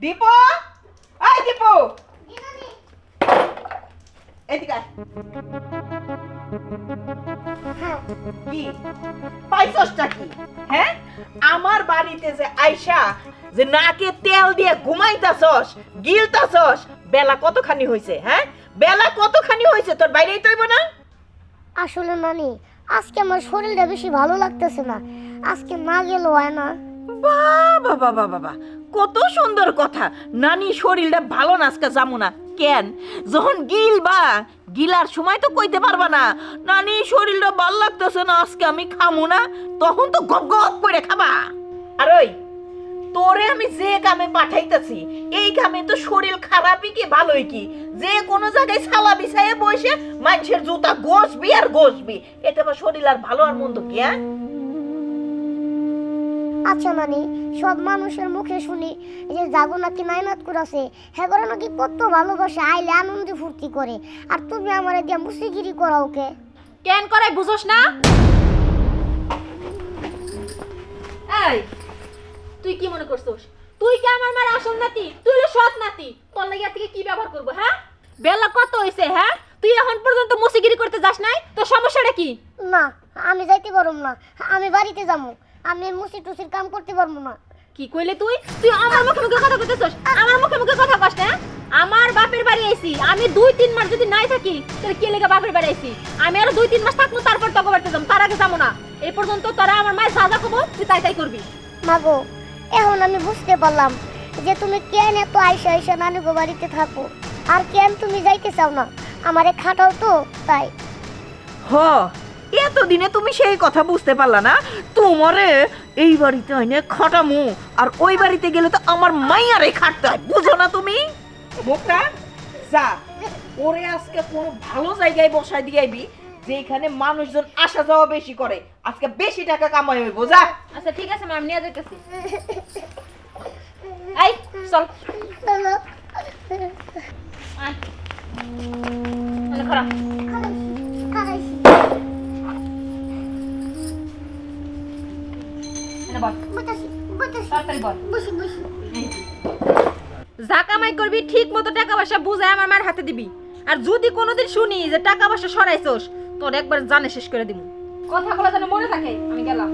দীপু? দীপু। এদিকে আয়। কি? পাইছসটা কি? হ্যাঁ? আমার বাড়িতে যে আইসা যে নাকে তেল দিয়ে ঘুমাইতাছস গিলতাছস বেলা কতখানি হইছে হ্যাঁ? বেলা কতখানি হইছে তোর বাইরেই তৈব না? আসলে নানি আজকে আমার শরীরটা বেশি ভালো লাগতেছে না। আজকে না হয় না। বাবা বাবা বাবা, কত সুন্দর কথা। নানি শরীরটা ভালো না আজকে যাব না। কেন? যখন গিলবা গিলার সময় তো কইতে পারবা না। নানি শরীরটা ভালো লাগতেছে না, আজকে আমি খামু না। তখন তো গপ গপ করে খাবা। আর ওই, তোরে আমি যে কামে পাঠাইতেছি, এই কামে তো শরীর খারাপই কি, ভালোই কি? যে কোনো জায়গায় ছালা বিছাইয়ে বসে মানুষের জুতা গোসবি আর গোসবি এটা আবার শরীর আর ভালো আর মন্দ কি হ্যাঁ? আচ্ছা নানি সব মানুষের মুখে শুনি যে জাগো নাকি নাইনাত করাছে হ্যাঁ করে নাকি কত ভালোবাসে আইলে আনন্দ ফুর্তি করে। আর তুমি আমার দিয়া মুসিগিরি করা ওকে কেন করে বুঝোস না? এই তুই কি মনে করছিস? তুই কি আমার মার আসল নাতি? তুই হলো সৎ নাতি। তোর লাগি থেকে কি ব্যবহার করব হ্যাঁ? বেলা কত হইছে হ্যাঁ? তুই এখন পর্যন্ত মুসিগিরি করতে যাস নাই? তোর সমস্যাটা কি? না আমি যাইতে পারব না। আমি বাড়িতে যাব। আমি মুসি টুসির কাম করতে পারব না। কি কইলে তুই? তুই আমার মুখে মুখে কথা কইতেছস? আমার মুখে মুখে কথা কস না? আমার বাপের বাড়ি আইছি। আমি দুই তিন মাস যদি নাই থাকি তাহলে কে লেগে বাপের বাড়ি আইছি? আমি আরও দুই তিন মাস থাকব তারপর তোকে বাড়িতে যাব। তার আগে যাব না। এই পর্যন্ত তোরা আমার মায়ের সাজা যা খবর তুই তাই তাই করবি। মাগো এখন আমি বুঝতে পারলাম যে তুমি কেন এত আইসা আইসা নানুগো বাড়িতে থাকো। আর কেন তুমি যাইতে চাও না? আমারে খাটাও তো তাই। হ এতদিনে তুমি সেই কথা বুঝতে পারলা না? তোমারে এই বাড়িতে আইনে খাটামু আর ওই বাড়িতে গেলে তো আমার মাইয়ারে খাটতে হয় বুঝো না তুমি? মুখটা যা ওরে আজকে কোনো ভালো জায়গায় বসাই দিয়াইবি যেখানে মানুষজন আসা যাওয়া বেশি করে। আজকে বেশি টাকা কামাই হইব যা। আচ্ছা ঠিক আছে মা নিয়ে যাইতেছি। এই চল। আয়। খারাপ যা কামাই করবি ঠিক মতো টাকা পয়সা বুঝায় আমার মার হাতে দিবি। আর যদি কোনোদিন শুনি যে টাকা পয়সা সরাইছস তোর একবার জানে শেষ করে দিব কথাগুলো যেন মনে থাকে আমি গেলাম।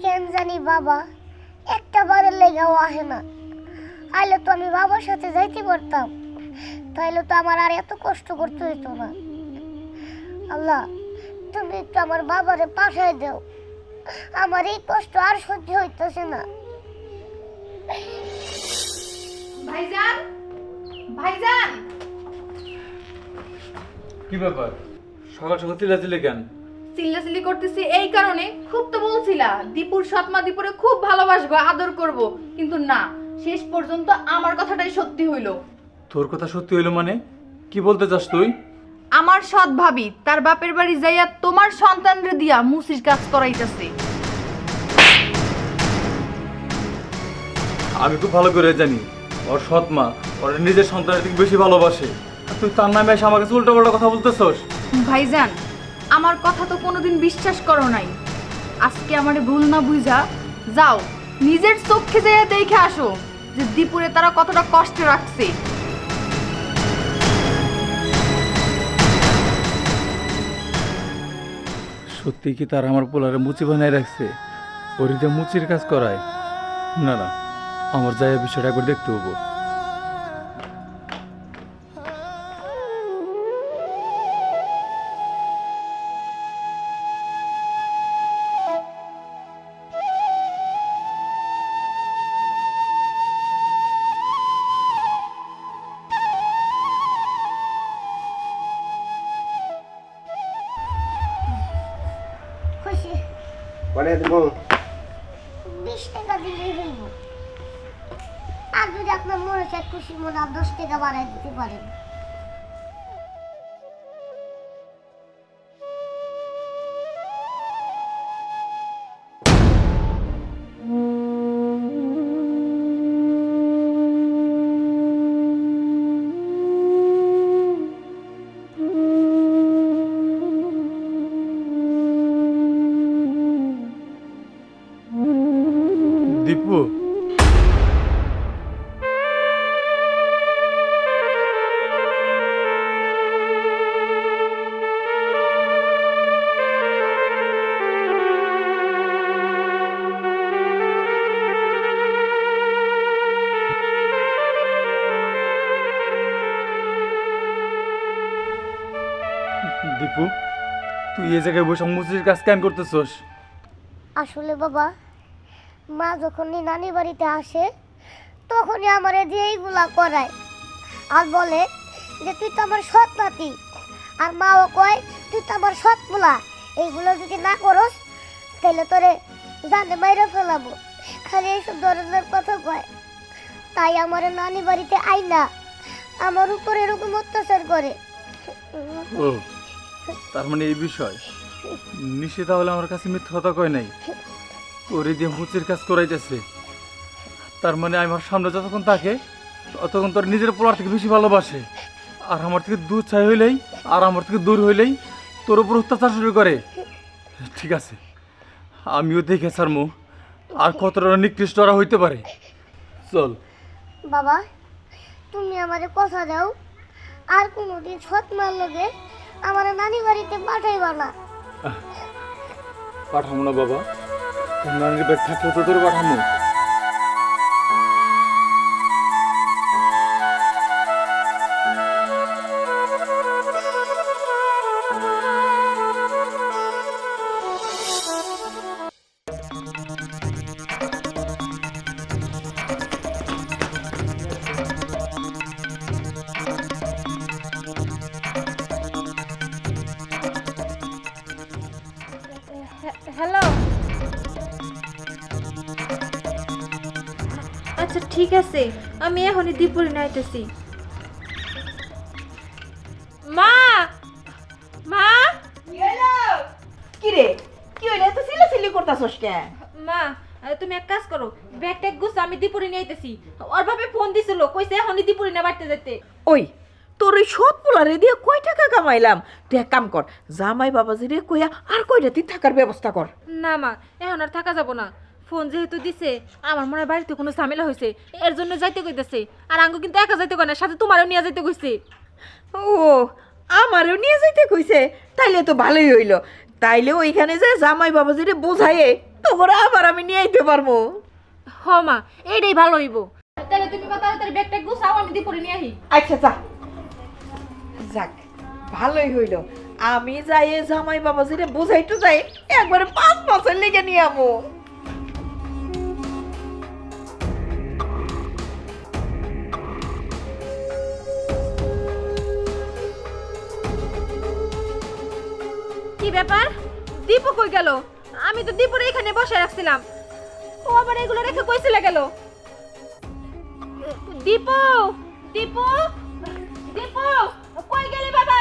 কেন জানি বাবা? একটা বারের লেগেও আসে না। আইলে তো আমি বাবার সাথে যাইতে পারতাম। তাইলে তো আমার আর এত কষ্ট করতে হইতো না। আল্লাহ তুমি একটু আমার বাবারে পাঠায় দাও। আমার এই কষ্ট আর সহ্য হইতেছে না। ভাইজান ভাইজান! কি ব্যাপার? সকাল সকাল চিল্লাচিল্লি কেন? চিল্লাচিল্লি করতেছি। এই কারণে খুব তো বলছিলা দীপুর সৎমা দীপুরে খুব ভালোবাসবো আদর করব। কিন্তু না শেষ পর্যন্ত আমার কথাটাই সত্যি হইল। তোর কথা সত্যি হইল মানে? কি বলতে চাস তুই? আমার সৎ ভাবি তার বাপের বাড়ি যাইয়া তোমার সন্তানরে দিয়া মুসির কাজ করাইতেছে। আমি খুব ভালো করে জানি ওর সৎ মা ওর নিজের সন্তানের থেকে বেশি ভালোবাসে। আর তুই তার নামে এসে আমাকে উল্টো পাল্টা কথা বলতেছস? ভাইজান আমার কথা তো কোনোদিন বিশ্বাস করো নাই। আজকে আমারে ভুল না বুঝা, যাও, নিজের চোখে যাইয়া দেখে আসো যে দীপুরে তারা কতটা কষ্টে রাখছে। সত্যি কি তার আমার পোলারে মুচি বানায় রাখছে? ওর যে মুচির কাজ করায়। না না, আমার যাই বিষয়টা একবার দেখতে হব পরে দেবো। বিশ টাকা দিলেই হইব। আর যদি আপনার মনে চায় খুশি মনে আর দশ টাকা বাড়াই দিতে পারেন। দীপু তুই এই জায়গায় বসে মুচির কাজ কেন করতেছস? আসলে বাবা মা যখনই নানি বাড়িতে আসে তখনই আমারে দিয়ে এইগুলা করায়। আর বলে যে তুই তো আমার সৎ নাতি। আর মাও কয় তুই তো আমার সৎ পোলা। এইগুলো যদি না করস তাহলে তোরে জানে বাইরে ফেলাবো। খালি এইসব ধরনের কথা কয়। তাই আমার নানি বাড়িতে আই না আমার উপর এরকম অত্যাচার করে। তার মানে এই বিষয়, নিশে তাহলে আমার কাছে মিথ্যা কয় নাই। ওরে দিয়ে মুচির কাজ করাইতেছে। তার মানে আমার সামনে যতক্ষণ থাকে, ততক্ষণ তোর নিজের পোলার থেকে বেশি ভালোবাসে। আর আমার থেকে দূর চাই হইলেই, আর আমার থেকে দূর হইলেই তোর উপর অত্যাচার শুরু করে। ঠিক আছে, আমিও দেখে সারমু আর কতটা নিকৃষ্ট ওরা হইতে পারে। চল। বাবা, তুমি আমারে কথা দাও, আর কোনোদিন সৎ মার লগে আমার নানি বাড়িতে পাঠাইবা না। পাঠামো না বাবা। তোর নানির ব্যাগ থাকলে তো তোর পাঠামো। ঠিক আছে আমি এখনই দীপুরি নাইতেছি মা! মা! কি রে? কি হইলে? এত সিলে করতাছস কেন? মা তুমি এক কাজ করো ব্যাগ ট্যাগ গুছ আমি দীপুরি নাইতেছি ওর ভাবে ফোন দিছিল কইছে এখনই দীপুরি না বাড়তে যেতে ওই তোর ওই সৎ পোলারে দিয়ে কয় টাকা কামাইলাম? তুই এক কাম কর জামাই বাবাজি রে কইয়া আর কয় রাতি থাকার ব্যবস্থা কর। না মা এখন আর থাকা যাব না। ফোন যেহেতু দিছে আমার মনে হয় বাড়িতে কোনো ঝামেলা হয়েছে এর জন্য যাইতে কইতেছে। আর আঙ্গু কিন্তু একা যাইতে কয় না সাথে তোমারও নিয়ে যাইতে কইছে। ও আমারও নিয়ে যাইতে কইছে। তাইলে তো ভালোই হইল। তাইলে ওইখানে যে জামাই বাবাজি রে বোঝাইয়ে তোর আবার আমি নিয়ে আইতে পারব। হ মা এইটাই ভালো হইব। তাহলে তুমি বা তাড়াতাড়ি ব্যাগ ট্যাগ গুছাও আমি দীপুরি নিয়ে আহি। আচ্ছা যা। যাক ভালোই হইল। আমি যাই জামাই বাবাজি রে বোঝাইতে যাই একবারে পাঁচ বছর লেগে নিয়ে আমো। কি ব্যাপার? দীপু কই গেল? আমি তো দীপুর এখানে বসে রাখছিলাম। ও আবার এগুলো রেখে কইছিলে গেল? দীপু! দীপু! দীপু! কই গেলি বাবা?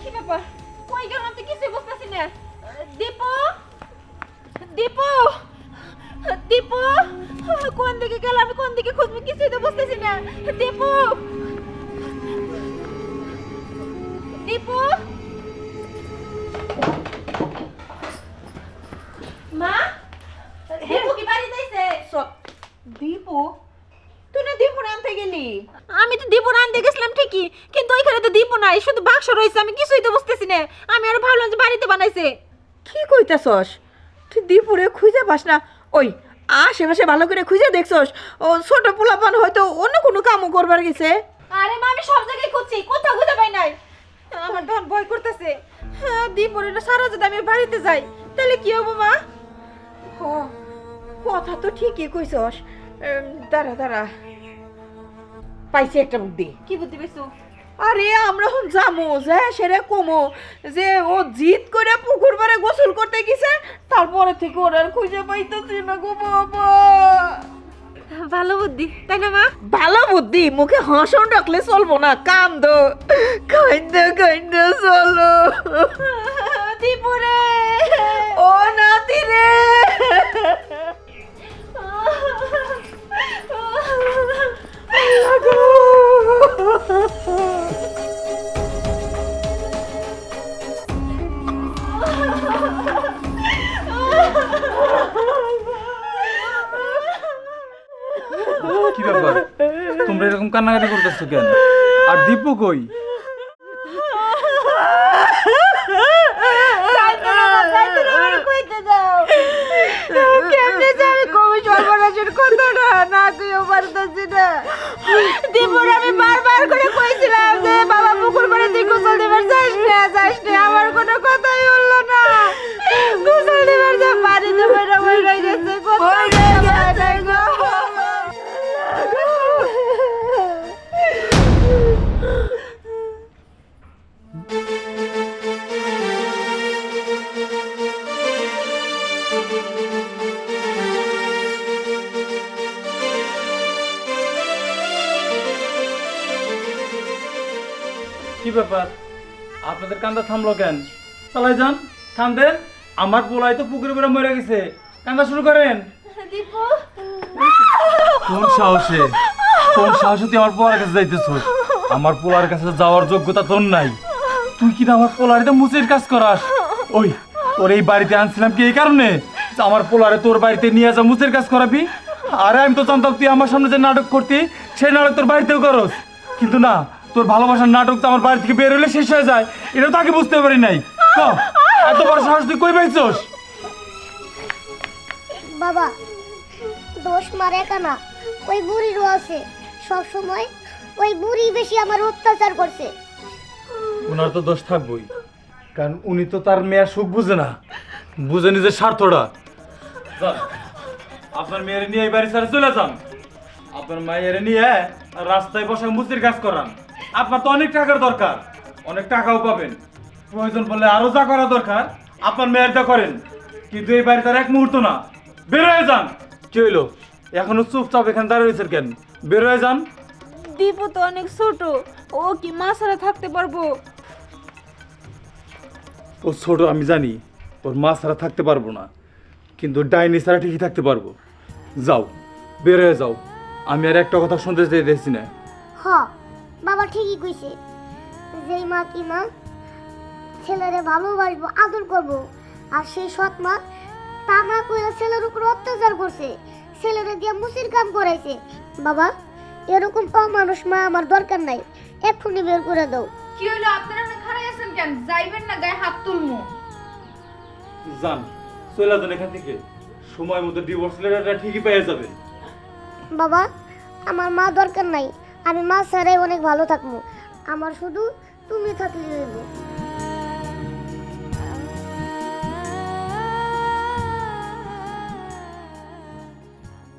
কি ব্যাপার? কই গেল আমি তো কিছুই বুঝতেছি না। দীপু! দীপু! দীপু! কোন দিকে গেল? আমি কোন দিকে খুঁজবো কিছুই তো বুঝতেছি না। দীপু! দীপু! নাই শুধু বাক্স রয়েছে আমি কিছুই তো বুঝতেছি না। আমি আর ভাবলাম যে বাড়িতে বানাইছে। কি কইতাছস? তুই দীপুরে খুঁজে পাস না। ওই আশেপাশে ভালো করে খুঁজে দেখছস ও ছোট পোলাপান হয়তো অন্য কোনো কামও করবার গেছে। আরে মা আমি সব জায়গায় খুঁজছি কোথাও খুঁজে পাই নাই। আমার তখন ভয় করতেছে। হ্যাঁ, দীপুর সারা যদি আমি বাড়িতে যাই তাহলে কি হব মা? হ কথা তো ঠিকই কইছস। দাঁড়া দাঁড়া। পাইছি একটা বুদ্ধি। কি বুদ্ধি পেয়েছ আরে আমরা এখন যামো যে সেরে কমো যে ও জিদ করে পুকুর পাড়ে গোসল করতে গেছে তারপরে থেকে ওর আর খুঁজে পাইতেছি না গো বাবা। ভালো বুদ্ধি তাই না মা? ভালো বুদ্ধি মুখে হাসন রাখলে চলবো না কান্দ কান্দ কান্দ চলো। দীপুরে। ও নাতি কান্নাকাটি কেন? আর দীপু কই? দীপুর আমি বারবার করে কইছিলাম যে বাবা পুকুর গোসল দিবার না যাস আমার কোনো কথাই হলো না। গোসল দিবার যা পানিতে বেরো বেরো গেছে। কোথায় আপনাদের কান্দা থামলো কেন? চালাই যান কান্দেন আমার পোলাই তো পুকুরে বেড়ে মরে গেছে। কান্দা শুরু করেন। কোন সাহসে? কোন সাহসে তুই আমার পোলার কাছে যাইতেছ? আমার পোলার কাছে যাওয়ার যোগ্যতা তোর নাই। তুই কি না আমার পোলারিতে মুচির কাজ করাস? ওই তোর এই বাড়িতে আনছিলাম কি এই কারণে? যে আমার পোলারে তোর বাড়িতে নিয়ে যা মুচির কাজ করাবি? আরে আমি তো জানতাম তুই আমার সামনে যে নাটক করতি সেই নাটক তোর বাড়িতেও করস। কিন্তু না তোর ভালোবাসার নাটক তো আমার বাড়ি থেকে বের হলে শেষ হয়ে যায়। এটা তো আগে বুঝতে পারি নাই। এত বড় সাহস তুই কই পাইছস? বাবা দোষ মারে কেনা? ওই বুড়িরও আছে। সব সময় ওই বুড়ি বেশি আমার অত্যাচার করছে। ওনার তো দোষ থাকবই। কারণ উনি তো তার মেয়ের সুখ বুঝে না। বুঝে নিজের স্বার্থটা। আপনার মেয়ের নিয়ে এই বাড়ি ছেড়ে চলে যান। আপনার মায়ের নিয়ে রাস্তায় বসে মুচির কাজ করান। আপনার তো অনেক টাকার দরকার। অনেক টাকাও পাবেন। প্রয়োজন পড়লে আরও যা করা দরকার আপনার মেয়েরটা করেন। কিন্তু এই বাড়ি তার এক মুহূর্ত না। বের হয়ে যান। কি হইল? এখনও চুপচাপ এখানে দাঁড়িয়ে রয়েছেন কেন? বের হয়ে যান। দীপু তো অনেক ছোট। ও কি মা ছাড়া থাকতে পারব? ও ছোট আমি জানি ওর মা ছাড়া থাকতে পারব না। কিন্তু ডাইনি ছাড়া ঠিকই থাকতে পারব। যাও বের হয়ে যাও। আমি আর একটা কথা শুনতে চাইতেছি না। হ। বাবা ঠিকই কইছে যেই মা কি মা? ছেলেরে ভালোবাসবো আদর করব। আর সেই সৎ মা তা না কইরা ছেলের উপর অত্যাচার করছে। ছেলেরে দিয়ে মুসির কাম করাইছে। বাবা এরকম মানুষ মা আমার দরকার নাই। এক্ষুনি বের করে দাও। কি হলো আপনারা খাড়াই আছেন কেন? যাইবেন না গায়ে হাত তুলমু যান চলে যান এখান থেকে। সময় মতো ডিভোর্স লেটারটা ঠিকই পেয়ে যাবে বাবা আমার মা দরকার নাই। আমি মা ছাড়াই অনেক ভালো থাকব। আমার শুধু তুমি থাকলে